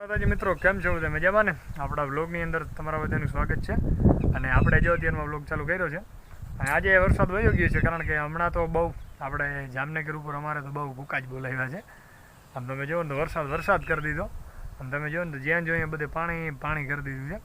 માતાજી મિત્રો, કેમ છો બધા? મજામાં ને? આપણા બ્લોગની અંદર તમારા બધાનું સ્વાગત છે. અને આપણે જો અત્યારમાં બ્લોગ ચાલુ કર્યો છે. અને આજે વરસાદ વયો ગયો છે, કારણ કે હમણાં તો બહુ આપણે જામનગર ઉપર અમારે તો બહુ ભૂકા જ બોલાવ્યા છે. આમ તમે જુઓ તો વરસાદ વરસાદ કરી દીધો. અને તમે જુઓ તો જ્યાં જોઈએ બધે પાણી પાણી કરી દીધું છે.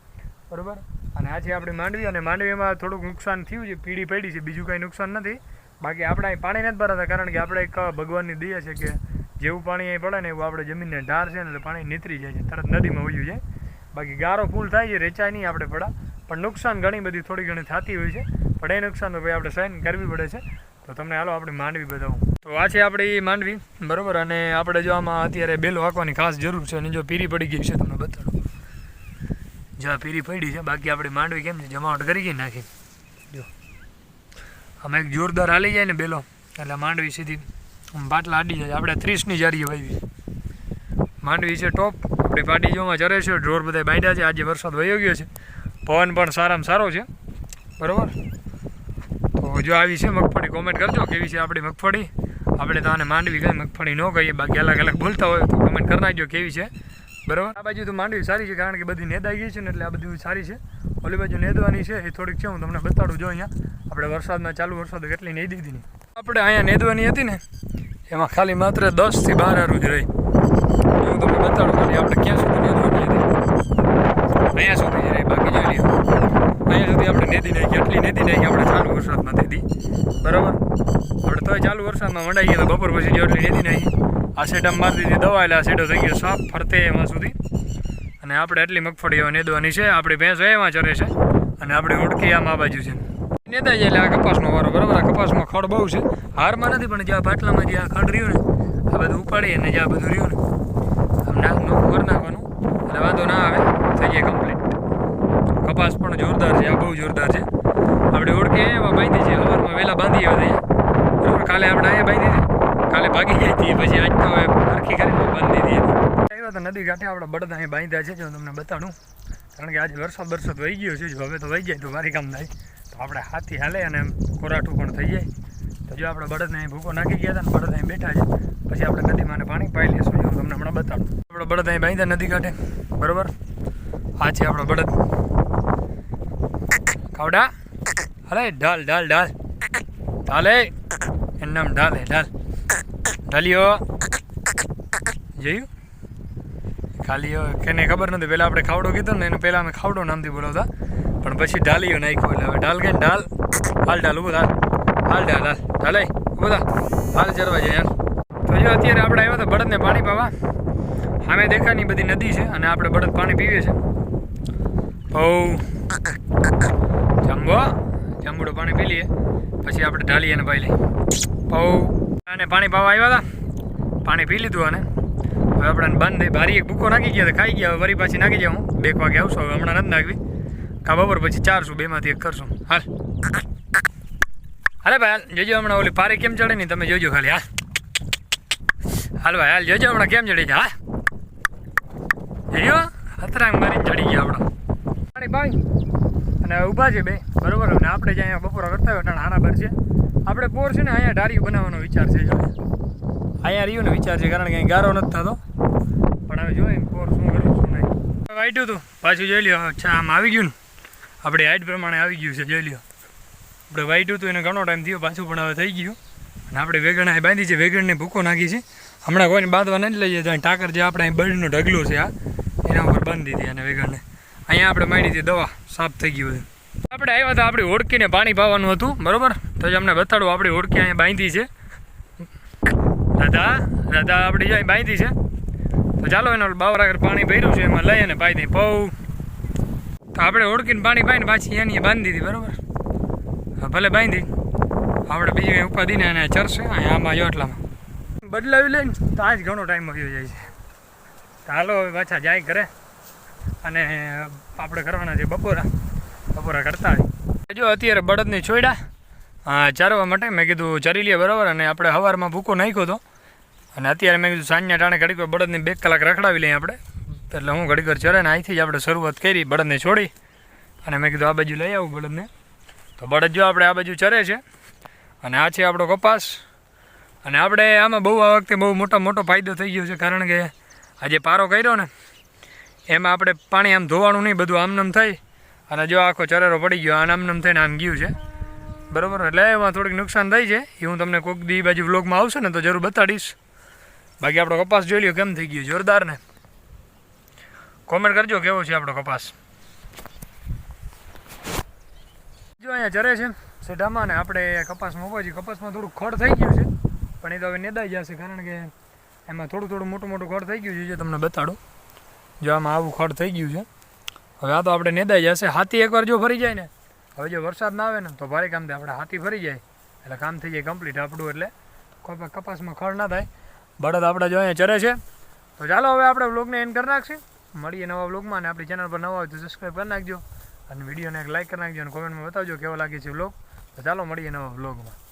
બરાબર? અને આજે આપણી માંડવી, અને માંડવીમાં થોડુંક નુકસાન થયું છે પીડી પડી છે. બીજું કાંઈ નુકસાન નથી. બાકી આપણે અહીં પાણી નથી ભરાતા, કારણ કે આપણે એક ભગવાનની દયા છે કે જેવું પાણી અહીં પડે ને એવું આપણે જમીનને ઢાર છે ને એટલે પાણી નીતરી જાય છે. તરત નદીમાં વયું જાય. બાકી ગારો ફૂલ થાય છે, રેચાય નહીં આપણે પડા. પણ નુકસાન ઘણી બધી થોડી ઘણી થતી હોય છે. પણ એ નુકસાન તો ભાઈ આપણે સહન કરવી પડે છે. તો તમને હાલો આપણે માંડવી બતાવું. તો આ છે આપણી માંડવી, બરોબર? અને આપણે જો આમાં અત્યારે બેલો હાંકવાની ખાસ જરૂર છે અને જો પીરી પડી ગઈ છે તમને બતાડું. જો પીરી પડી છે, બાકી આપણી માંડવી કેમ છે? જમાવટ કરી ગઈ નાખી. જો. આમાં એક જોરદાર હાલી જાય ને બેલો. એટલે માંડવી સીધી બાટલા આડી જાય. આપણે ત્રીસની જારીએ વાવી માંડવી છે ટોપ આપણી પાટી જોમાં ચરે છે. ઢોર બધા બાંધ્યા છે. આજે વરસાદ વયો ગયો છે. પવન પણ સારામાં સારો છે. બરાબર? તો જો આવી છે મગફળી કોમેન્ટ કરજો. કેવી છે આપણી મગફળી? આપણે તો માંડવી કહીએ મગફળી ન કહીએ. બાકી અલગ અલગ બોલતા હોય તો કમેન્ટ કરી નાખજો કેવી છે. બરાબર? આ બાજુ તો માંડવી સારી છે કારણ કે બધી નેદાઈ ગઈ છે ને એટલે આ બધી સારી છે. ઓલી બાજુ નેદવાની છે. એ થોડીક છે, હું તમને બતાડું જો અહીંયા. આપણે વરસાદમાં ચાલુ વરસાદ કેટલી નહીં દીધી આપણે અહીંયા નેદવાની હતી ને. એમાં ખાલી માત્ર દસથી બાર હારું જ રહી. હું તમને બતાડું ખાલી આપણે ક્યાં સુધી નેદવાની હતી અહીંયા સુધી રહી, બાકી જોઈ લ્યો. અહીંયા સુધી આપણે નેદી નાખી એટલી નેદી નાખી આપણે ચાલુ વરસાદમાં દીધી બરાબર? આપણે તોય ચાલુ વરસાદમાં મંડાઈ ગયા તો બપોર પછી જો એટલી નેદી નાખી, આ સેટામાં મારી દીધી, દવા એટલે આ સેડો થઈ ગયો સાફ ફરતે એમાં સુધી. અને આપણે એટલી મગફળીઓ નેદવાની છે, આપણી ભેંસ એમાં ચરે છે, અને આપણી ઉડકી આમ આ બાજુ છે. જાય એટલે આ કપાસનો વારો, બરાબર? આ કપાસમાં ખડ બહુ છે. હારમાં નથી, પણ જે આ બાટલામાં જે આ ખડ રહ્યું ને, આ બધું ઉપાડીએ ને આ બધું રહ્યું ને, આમ નાખ નોખું નાખવાનું, એટલે વાંધો ના આવે, થઈ જાય કમ્પ્લીટ કપાસ પણ જોરદાર છે, આ બહુ જોરદાર છે. આપણે ઓળખે એમાં બાંધી છે સવારમાં વહેલા બાંધી. આવે બરાબર? કાલે આપણે અહીંયા બાંધી હતી કાલે ભાગી જાય હતી પછી આજ તો હવે આખી કરીને બાંધી દીધી આવ્યા તો નદી કાંઠે આપણે બળદ અહીં બાંધ્યા છે, જો તમને બતાડું. કારણ કે આજે વરસાદ વરસાદ વહી ગયો છે, જો હવે તો વહી જાય તો મારી કામ થાય. તો આપણે હાથી હાલે અને એમ ખોરાઠું પણ થઈ જાય. તો જો આપણે બળદને અહીં ભૂકો નાખી ગયા હતા ને બળદ અહીં બેઠા છે. પછી આપણે નદીમાં પાણી પાઈ લઈશું. જો તમને હમણાં બતાડું. આપણે બળદ અહીં બાંધ્યા નદી કાંઠે. બરાબર? આ છે આપણો બળદ. ખાવડા? અરે ઢાલ ઢાલ ઢાલ. ઢાલે. એનું નામ ઢાલે, ઢાલ. ઢાલિયો. જોયું? ખાલી કેને ખબર નથી પહેલાં આપણે ખાવડો કીધો ને, એને પહેલાં અમે ખાવડો નામથી બોલાવતા. પણ પછી ઢાલીઓ નાખ્યો એટલે હવે ઢાલ કે ઢાલ. હાલ ઢાલ ઊભો થાલ. હાલ ઢાલ, હાલ. ઢાલે ઊભો હાલ ચરવા જાય યાર. તો જો અત્યારે આપણે આવ્યા હતા બળદને પાણી પાવા. સામે દેખાની બધી નદી છે અને આપણે બળદ પાણી પીવીએ છે. બહુ જંબો જંબુડું પાણી પી લઈએ. પછી આપણે ઢાલીએ અને પાઈ લઈએ. બહુ અને પાણી પાવા આવ્યા હતા. પાણી પી લીધું અને હવે આપણે બંધ ભારી એક ભૂકો નાખી ગયા ખાઈ ગયા. હવે વરી પાછી નાખી જાઉં બે વાગે આવશો. હવે હમણાં નથી નાખવી. કા બપોર પછી ચારશું, બેમાંથી એક કરશું. હાલ. હાલે ભાઈ, હાલ. જોજો હમણાં ઓલી પારી કેમ ચડે ને તમે જોજો ખાલી, હાલ. હાલ ભાઈ, હાલ. જોજો હમણાં કેમ ચડી જાય હા જોયો? હતરાંગ મારીને ચડી ગયા આપણો. પાણી પાણી અને ઊભા છે બે. બરોબર? અને આપણે જે અહીંયા બપોરા કરતા હોય ત્યાં હારા બર છે. આપણે પોર છે ને, અહીંયા ડાળીઓ બનાવવાનો વિચાર છે, જો. અહીંયા રહ્યું ને વિચાર છે, કારણ કે અહીં ગારો નથી થતો. પણ હવે જોઈએ પોર શું કર્યું શું નહીં. વાઈટ્યું હતું પાછું જોઈ લ્યો અચ્છા આમ આવી ગયું ને. આપણી હાઈટ પ્રમાણે આવી ગયું છે, જોઈ લ્યો. આપણે વાઈટ હતું, એને ઘણો ટાઈમ થયો, પાછું પણ હવે થઈ ગયું. અને આપણે વેગણ અહીં બાંધી છે, વેગણને ભૂકો નાખી છે. હમણાં કોઈને બાંધવા નથી તો અહીં ટાકર જે આપણે અહીં બળીનો ઢગલો છે, આ, એના ઉપર બાંધી દીધી અને વેગણને. અહીંયા આપણે માંડી હતી દવા, સાફ થઈ ગયું હતું આપણે આવ્યા હતા, આપણી ઓળખીને પાણી પાવાનું હતું, બરાબર? તો જ અમને બતાડો, આપણી ઓળખી અહીંયા બાંધી છે. દાદા દાદા આપણી અહીં બાંધી છે. તો ચાલો એનો બાવરા આગળ પાણી ભર્યું છે, એમાં લઈ અને પાઈ દઈ તો આપણે ઓળખીને પાણી પાઈને પાછી એની બાંધી દીધી, બરોબર? ભલે બાંધી. આપણે બીજી ઉપાધીને અને ચરશે આમાં જો એટલામાં. બદલાવી લઈને તો આજ ઘણો ટાઈમ વયો જાય છે. હાલો હવે પાછા જાય ઘરે. અને આપણે કરવાના છે બપોરા. બપોરા કરતા જો અત્યારે બળદને છોડ્યા. ચારવા માટે મેં કીધું ચરી લઈએ બરાબર? અને આપણે સવારમાં ભૂકો નાખ્યો હતો અને અત્યારે મેં કીધું સાંજના ટાણે ઘડીક બળદને બે કલાક રખડાવી લઈએ આપણે. એટલે હું ઘડીક વાર ચરે ને અહીંથી જ આપણે શરૂઆત કરી, બળદને છોડી. અને મેં કીધું, આ બાજુ લઈ આવું બળદને. તો બળદ જો આપણે આ બાજુ ચરે છે, અને આ છે આપણો કપાસ. અને આપણે આમાં બહુ આ વખતે બહુ મોટો મોટો ફાયદો થઈ ગયો છે, કારણ કે આજે પારો કર્યો ને, એમાં આપણે પાણી આમ ધોવાનું નહીં, બધું આમનામ થઈ. અને જો આખો ચરેરો પડી ગયો, આમ આમનામ થઈને આમ ગયું છે. બરાબર? એટલે એમાં થોડીક નુકસાન થાય છે. એ હું તમને કોઈક દી બાજુ વ્લોગમાં આવશે ને, તો જરૂર બતાડીશ. બાકી આપણો કપાસ જોઈ લ્યો, કેમ થઈ ગયો? જોરદાર ને? કોમેન્ટ કરજો, કેવો છે આપણો કપાસ? જો અહીંયા ચરે છે સેઢામાં ને આપણે કપાસમાં ઊભા છીએ. કપાસમાં થોડું ખડ થઈ ગયું છે, પણ એ તો હવે નેદાઈ જશે, કારણ કે એમાં થોડું થોડું મોટું મોટું ખડ થઈ ગયું છે, જે તમને બતાડું. જો આમાં આવું ખડ થઈ ગયું છે. હવે આ તો આપણે નેદાઈ જશે. હાથી એકવાર જો ફરી જાય ને, હવે જો વરસાદ ના આવે ને, તો ભારે કામ થાય આપણે હાથી ફરી જાય. એટલે કામ થઈ જાય કમ્પ્લીટ આપણું, એટલે કપાસમાં ખડ ના થાય. બળદ આપણે જો અહીંયા ચરે છે. તો ચાલો હવે આપણે વ્લોગને એન્ડ કરી નાખશે. મળીએ નવા બ્લોગમાં અને આપણી ચેનલ પર નવા હોય તો સબસ્ક્રાઈબ કરી નાખજો. અને વિડીયોને એક લાઈક કરી નાખજો અને કોમેન્ટમાં બતાવજો કેવો લાગે છે બ્લોગ તો ચાલો મળીએ નવા વ્લોગમાં